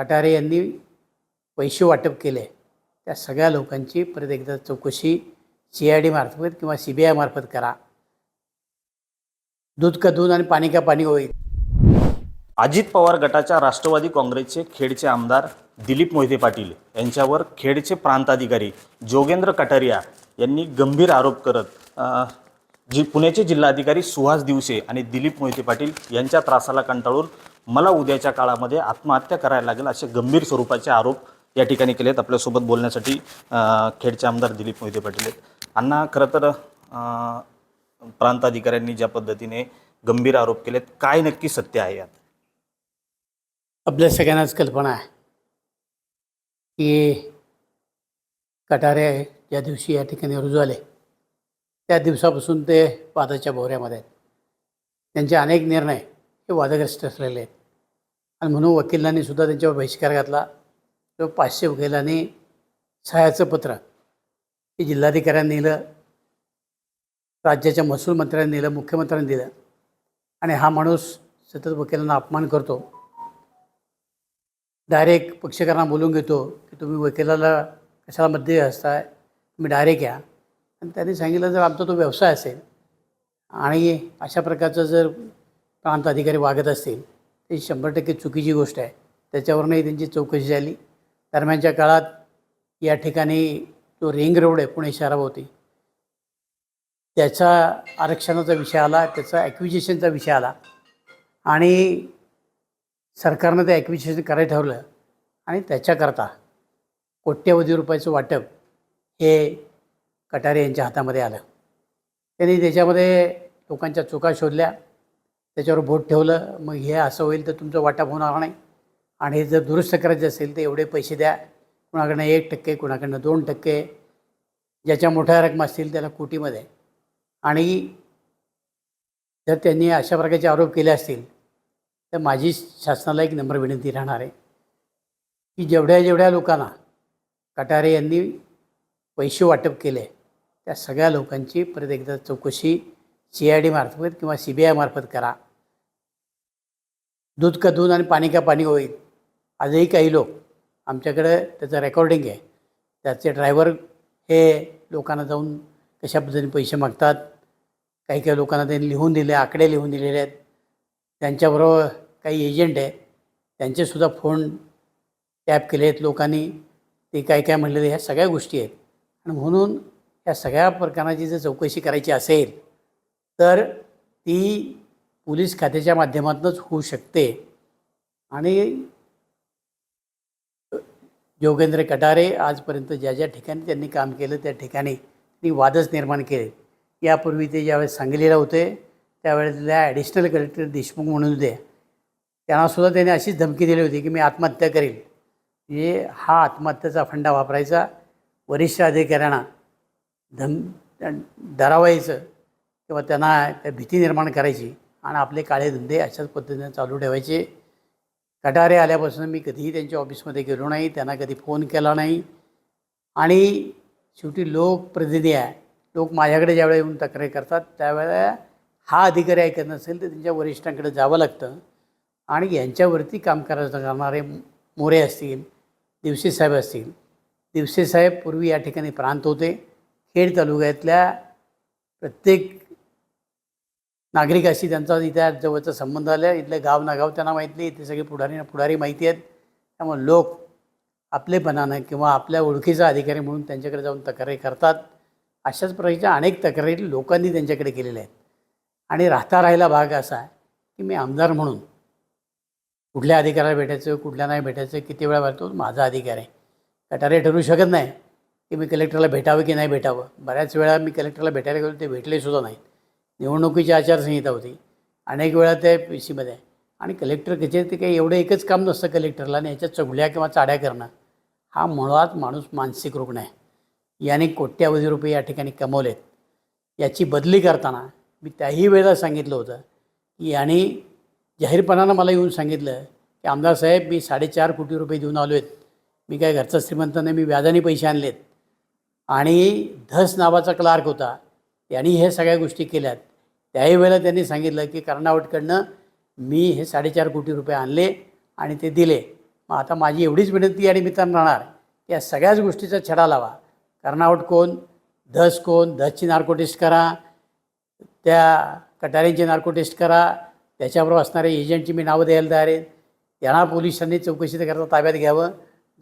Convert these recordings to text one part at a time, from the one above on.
कटारे यांनी पैसे वाटप केले. त्या सगळ्या लोकांची परत एकदा चौकशी सी आय डी मार्फत किंवा सी बी आयमार्फत करा. दूध का दूध आणि पाणी का पाणी होईल. अजित पवार गटाच्या राष्ट्रवादी काँग्रेसचे खेडचे आमदार दिलीप मोहिते पाटील यांच्यावर खेडचे प्रांताधिकारी जोगेंद्र कटारिया यांनी गंभीर आरोप करत जी पुण्याचे जिल्हाधिकारी सुहास दिवसे आणि दिलीप मोहिते पाटील यांच्या त्रासाला कंटाळून मला उद्याच्या काळामध्ये आत्महत्या करायला लागेल असे गंभीर स्वरूपाचे आरोप या ठिकाणी केलेत. आपल्यासोबत बोलण्यासाठी खेडचे आमदार दिलीप मोहिते पाटील आहेत. अण्णा खरं तर प्रांताधिकाऱ्यांनी ज्या पद्धतीने गंभीर आरोप केलेत काय नक्की सत्य आहे यात? आपल्या सगळ्यांनाच कल्पना आहे की कटारे ज्या दिवशी या ठिकाणी रुजू आले त्या दिवसापासून ते वादाच्या भोवऱ्यामध्ये आहेत. त्यांचे अनेक निर्णय ते वादग्रस्त असलेले आहेत. आणि म्हणून वकिलांनी सुद्धा त्यांच्यावर बहिष्कार घातला. तो पाचशे वकिलांनी सहाय्याचं पत्र हे जिल्हाधिकाऱ्यांनी नेलं. राज्याच्या महसूल मंत्र्यांनी नेलं मुख्यमंत्र्यांनी दिलं. आणि हा माणूस सतत वकिलांना अपमान करतो. डायरेक्ट पक्षकारांना बोलून घेतो की तुम्ही वकिलाला कशाला मध्ये असताय? तुम्ही डायरेक्ट या. आणि त्यांनी सांगितलं जर आमचा तो व्यवसाय असेल आणि अशा प्रकारचं जर प्रांत अधिकारी वागत असतील ते शंभर टक्के चुकीची गोष्ट आहे. त्याच्यावरूनही त्यांची चौकशी झाली. दरम्यानच्या काळात या ठिकाणी जो रिंग रोड आहे पुणे शहराभोवती त्याचा आरक्षणाचा विषय आला त्याचा ॲक्विजिशनचा विषय आला. आणि सरकारनं ते ॲक्विजिशन करायला ठरवलं. आणि त्याच्याकरता कोट्यवधी रुपयाचं वाटप हे कटारे यांच्या हातामध्ये आलं. त्यांनी त्याच्यामध्ये लोकांच्या चुका शोधल्या. त्याच्यावर बोट ठेवलं मग हे असं होईल तर तुमचं वाटप होणार नाही. आणि हे जर दुरुस्त करायचं असेल तर एवढे पैसे द्या. कुणाकडनं एक टक्के कुणाकडनं दोन टक्के. ज्याच्या मोठ्या रकमा असतील त्याला कोटीमध्ये. आणि जर त्यांनी अशा प्रकारचे आरोप केले असतील तर माझी शासनाला एक नम्र विनंती राहणार आहे की जेवढ्या जेवढ्या लोकांना कटारे यांनी पैसे वाटप केले त्या सगळ्या लोकांची परत एकदा चौकशी सी आय डी मार्फत किंवा सी बी आय मार्फत करा. दूध का दूध आणि पाणी का पाणी होईल. आजही काही लोक आमच्याकडं त्याचं रेकॉर्डिंग आहे. त्याचे ड्रायव्हर हे लोकांना जाऊन कशा पद्धतीने पैसे मागतात काही काही लोकांना त्यांनी लिहून दिले आकडे लिहून दिलेले आहेत. त्यांच्याबरोबर काही एजंट आहे त्यांचेसुद्धा फोन टॅप केले आहेत लोकांनी. ते काय काय म्हणलेले ह्या सगळ्या गोष्टी आहेत. आणि म्हणून या सगळ्या प्रकाराची जर चौकशी करायची असेल तर ती पोलीस खात्याच्या माध्यमातूनच होऊ शकते. आणि योगेंद्र कटारे आजपर्यंत ज्या ज्या ठिकाणी त्यांनी काम केलं त्या ठिकाणी त्यांनी वादच निर्माण केले. यापूर्वी ते ज्यावेळेस सांगलीला होते त्यावेळेला ॲडिशनल कलेक्टर देशमुख म्हणून होते. त्यांनासुद्धा त्यांनी अशीच धमकी दिली होती की मी आत्महत्या करेल म्हणजे हा आत्महत्येचा फंडा वापरायचा वरिष्ठ अधिकाऱ्यांना धम डरावायचं किंवा त्यांना त्या भीती निर्माण करायची. आणि आपले काळे धंदे अशाच पद्धतीने चालू ठेवायचे. कटारे आल्यापासून मी कधीही त्यांच्या ऑफिसमध्ये गेलो नाही त्यांना कधी फोन केला नाही. आणि शेवटी लोकप्रतिनिधी आहे. लोक माझ्याकडे ज्यावेळेला येऊन तक्रारी करतात त्यावेळेला हा अधिकारी ऐकत नसेल तर त्यांच्या वरिष्ठांकडे जावं लागतं. आणि यांच्यावरती काम करायचं करणारे मोरे असतील दिवसे साहेब असतील. दिवसे साहेब पूर्वी या ठिकाणी प्रांत होते. खेड तालुक्यातल्या प्रत्येक नागरिकाशी त्यांचा इथे जवळचा संबंध आला. इथलं गाव नागाव त्यांना माहीत नाही. इथे सगळे पुढारी पुढारी माहिती आहेत. त्यामुळे लोक आपलेपणानं किंवा आपल्या ओळखीचा अधिकारी म्हणून त्यांच्याकडे जाऊन तक्रारी करतात. अशाच प्रकारच्या अनेक तक्रारी लोकांनी त्यांच्याकडे केलेल्या आहेत. आणि राहता राहिला भाग असा आहे की मी आमदार म्हणून कुठल्या अधिकाराला भेटायचं कुठल्या नाही भेटायचं किती वेळा भेटतो माझा अधिकार आहे. कटारे ठरवू शकत नाही की मी कलेक्टरला भेटावं की नाही भेटावं. बऱ्याच वेळा मी कलेक्टरला भेटायला गेलो ते भेटले सुद्धा नाही निवडणुकीची आचारसंहिता होती. अनेक वेळा ते पी सीमध्ये आणि कलेक्टर कचेरी ते काही एवढं एकच काम नसतं कलेक्टरला आणि याच्या चगुल्या किंवा चाड्या करणं. हा मुळात माणूस मानसिक रुग्ण आहे. याने कोट्यावधी रुपये या ठिकाणी कमवलेत. याची बदली करताना मी त्याही वेळेला सांगितलं होतं की याने जाहीरपणानं मला येऊन सांगितलं की आमदार साहेब मी साडेचार कोटी रुपये देऊन आलो आहेत मी काय घरचा श्रीमंत नाही मी व्याजाने पैसे आणलेत. आणि धस नावाचा क्लार्क होता. त्यांनी हे सगळ्या गोष्टी केल्यात. त्याही वेळेला त्यांनी सांगितलं की कर्णावटकडनं मी हे साडेचार कोटी रुपये आणले आणि ते दिले. मग आता माझी एवढीच विनंती आणि मित्रांनो राहणार की या सगळ्याच गोष्टीचा छडा लावा. कर्णावट कोण धस कोण धसची नार्को टेस्ट करा त्या कटारींची नार्को टेस्ट करा त्याच्याबरोबर असणाऱ्या एजंटची मी नावं द्यायला तयार आहेत. त्यांना पोलिसांनी चौकशी करता ताब्यात घ्यावं.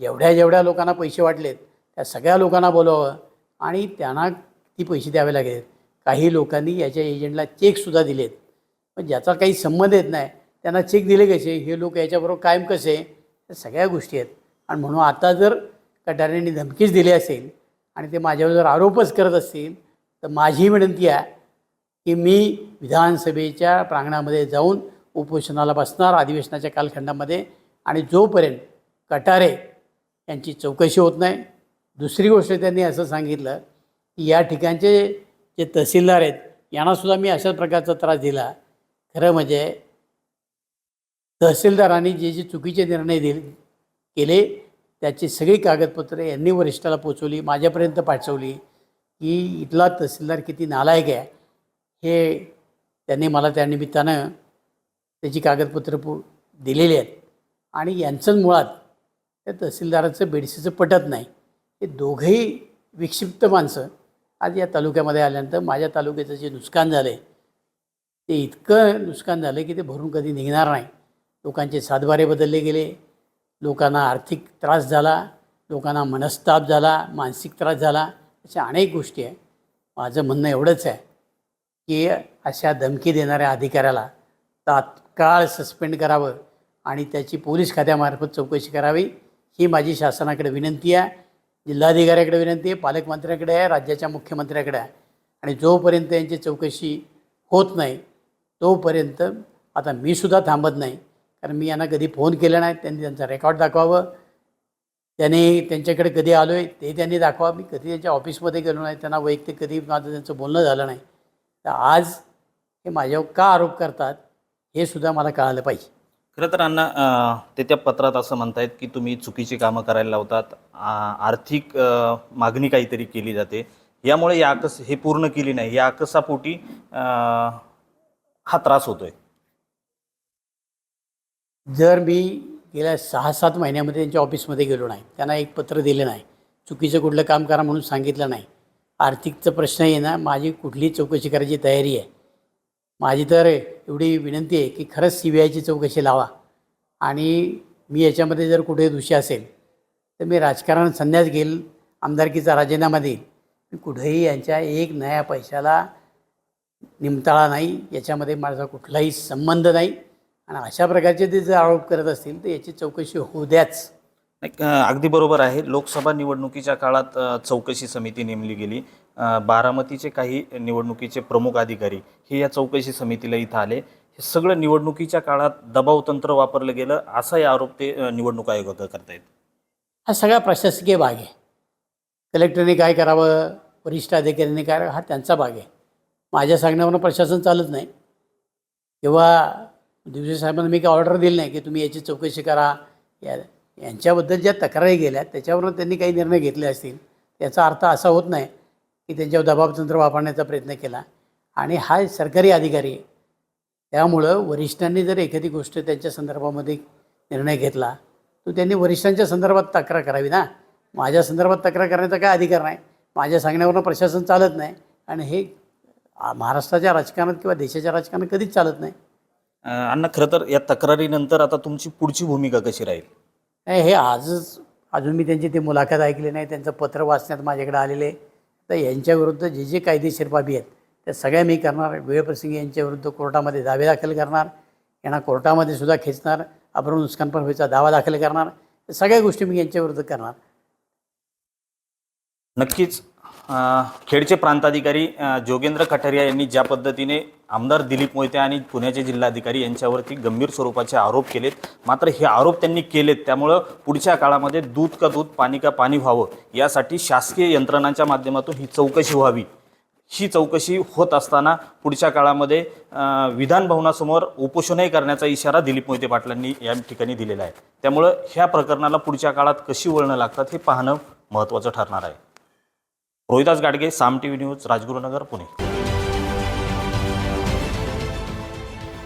जेवढ्या जेवढ्या लोकांना पैसे वाटलेत त्या सगळ्या लोकांना बोलवावं आणि त्यांना ती पैसे द्यावे लागेल. काही लोकांनी याच्या एजंटला चेकसुद्धा दिलेत. पण ज्याचा काही संबंध येत नाही त्यांना चेक दिले कसे? हे लोक याच्याबरोबर कायम कसे? या सगळ्या गोष्टी आहेत. आणि म्हणून आता जर कटाऱ्यांनी धमकीच दिली असेल आणि ते माझ्यावर जर आरोपच करत असतील तर माझी विनंती आहे की मी विधानसभेच्या प्रांगणामध्ये जाऊन उपोषणाला बसणार अधिवेशनाच्या कालखंडामध्ये आणि जोपर्यंत कटारे यांची चौकशी होत नाही दुसरी गोष्ट त्यांनी असं सांगितलं की या ठिकाणचे जे तहसीलदार आहेत यांनासुद्धा मी अशाच प्रकारचा त्रास दिला. खरं म्हणजे तहसीलदारांनी जे जे चुकीचे निर्णय दिले केले त्याची सगळी कागदपत्रे यांनी वरिष्ठाला पोचवली माझ्यापर्यंत पाठवली की इथला तहसीलदार किती नालायक आहे हे त्यांनी मला त्या निमित्तानं त्याची कागदपत्रं पु दिलेली आहेत. आणि यांचंच मुळात त्या तहसीलदाराचं बेडशीचं पटत नाही. हे दोघंही विक्षिप्त माणसं आज या तालुक्यामध्ये आल्यानंतर माझ्या तालुक्याचं जे नुकसान झालं आहे ते इतकं नुकसान झालं की ते भरून कधी निघणार नाही. लोकांचे सातबारे बदलले गेले लोकांना आर्थिक त्रास झाला लोकांना मनस्ताप झाला मानसिक त्रास झाला अशा अनेक गोष्टी आहे माझं म्हणणं एवढंच आहे की अशा धमकी देणाऱ्या अधिकाऱ्याला तात्काळ सस्पेंड करावं आणि त्याची पोलीस खात्यामार्फत चौकशी करावी ही माझी शासनाकडे विनंती आहे. जिल्हाधिकाऱ्याकडे विनंती आहे पालकमंत्र्याकडे आहे राज्याच्या मुख्यमंत्र्याकडे आहे. आणि जोपर्यंत यांची चौकशी होत नाही तोपर्यंत आता मी सुद्धा थांबत नाही. कारण मी यांना कधी फोन केला नाही त्यांनी त्यांचा रेकॉर्ड दाखवावं. त्यांनी त्यांच्याकडे कधी आलो आहे ते त्यांनी दाखवा मी कधी त्यांच्या ऑफिसमध्ये गेलो नाही त्यांना वैयक्तिक कधी माझं त्यांचं बोलणं झालं नाही. तर आज हे माझ्यावर का आरोप करतात हे सुद्धा मला कळालं पाहिजे. खरं तर अण्णा ते त्या पत्रात असं म्हणतायत की तुम्ही चुकीची कामं करायला लावतात आर्थिक मागणी काहीतरी केली जाते. यामुळे या आकस हे पूर्ण केली नाही. या आकसापोटी हा त्रास होतोय. जर मी गेल्या सहा सात महिन्यामध्ये त्यांच्या ऑफिसमध्ये गेलो नाही त्यांना एक पत्र दिलं नाही चुकीचं कुठलं काम करा म्हणून सांगितलं नाही आर्थिकचा प्रश्न आहे ना माझी कुठली चौकशी करायची तयारी आहे? माझी तर एवढी विनंती आहे की खरंच सी बी आयची चौकशी लावा. आणि मी याच्यामध्ये जर कुठे दोषी असेल तर मी राजकारण संन्यास घेईल आमदारकीचा राजीनामा देईल. मी कुठेही यांच्या एक नया पैशाला निमताळा नाही याच्यामध्ये माझा कुठलाही संबंध नाही. आणि अशा प्रकारचे ते जर आरोप करत असतील तर याची चौकशी होऊ द्याच. अगदी बरोबर आहे. लोकसभा निवडणुकीच्या काळात चौकशी समिती नेमली गेली. बारामतीचे काही निवडणुकीचे प्रमुख अधिकारी हे या चौकशी समितीला इथं आले. हे सगळं निवडणुकीच्या काळात दबाव तंत्र वापरलं गेलं असाही आरोप ते निवडणूक आयोगाकडे करतायत. हा सगळा प्रशासकीय भाग आहे. कलेक्टरने काय करावं वरिष्ठ अधिकाऱ्यांनी काय करावं हा त्यांचा भाग आहे. माझ्या सांगण्यावरून प्रशासन चालत नाही. किंवा दिवशी साहेबांना मी काय ऑर्डर दिली नाही की तुम्ही याची चौकशी करा. या यांच्याबद्दल ज्या तक्रारी गेल्या त्याच्यावरून त्यांनी काही निर्णय घेतले असतील याचा अर्थ असा होत नाही. की त्यांच्यावर दबावतंत्र वापरण्याचा प्रयत्न केला. आणि हा सरकारी अधिकारी आहे त्यामुळं वरिष्ठांनी जर एखादी गोष्ट त्यांच्या संदर्भामध्ये निर्णय घेतला तर त्यांनी वरिष्ठांच्या संदर्भात तक्रार करावी ना. माझ्या संदर्भात तक्रार करण्याचा काय अधिकार नाही. माझ्या सांगण्यावरून प्रशासन चालत नाही. आणि हे महाराष्ट्राच्या राजकारणात किंवा देशाच्या राजकारणात कधीच चालत नाही. अण्णा खरं तर या तक्रारीनंतर आता तुमची पुढची भूमिका कशी राहील? नाही हे आजच अजून मी त्यांची ते मुलाखत ऐकली नाही. त्यांचं पत्र वाचण्यात माझ्याकडे आलेले. तर यांच्याविरुद्ध जे जे कायदेशीर बाबी आहेत त्या सगळ्या मी करणार. वेळप्रसंगी यांच्याविरुद्ध कोर्टामध्ये दावे दाखल करणार. यांना कोर्टामध्ये सुद्धा खेचणार. अपहरण नुकसान भरपाईचा दावा दाखल करणार. सगळ्या गोष्टी मी यांच्याविरुद्ध करणार. नक्कीच खेडचे प्रांताधिकारी जोगेंद्र कठारिया यांनी ज्या पद्धतीने आमदार दिलीप मोहिते आणि पुण्याचे जिल्हाधिकारी यांच्यावरती गंभीर स्वरूपाचे आरोप केलेत. मात्र हे आरोप त्यांनी केलेत. त्यामुळं पुढच्या काळामध्ये दूध का दूध पाणी का पाणी व्हावं यासाठी शासकीय यंत्रणांच्या माध्यमातून ही चौकशी व्हावी. ही चौकशी होत असताना पुढच्या काळामध्ये विधानभवनासमोर विधान भवनासमोर उपोषणही करण्याचा इशारा दिलीप मोहिते पाटलांनी या ठिकाणी दिलेला आहे. त्यामुळं ह्या प्रकरणाला पुढच्या काळात कशी वळणं लागतात हे पाहणं महत्त्वाचं ठरणार आहे. Rohidas Gadge Saam T V news Rajgurunagar Pune.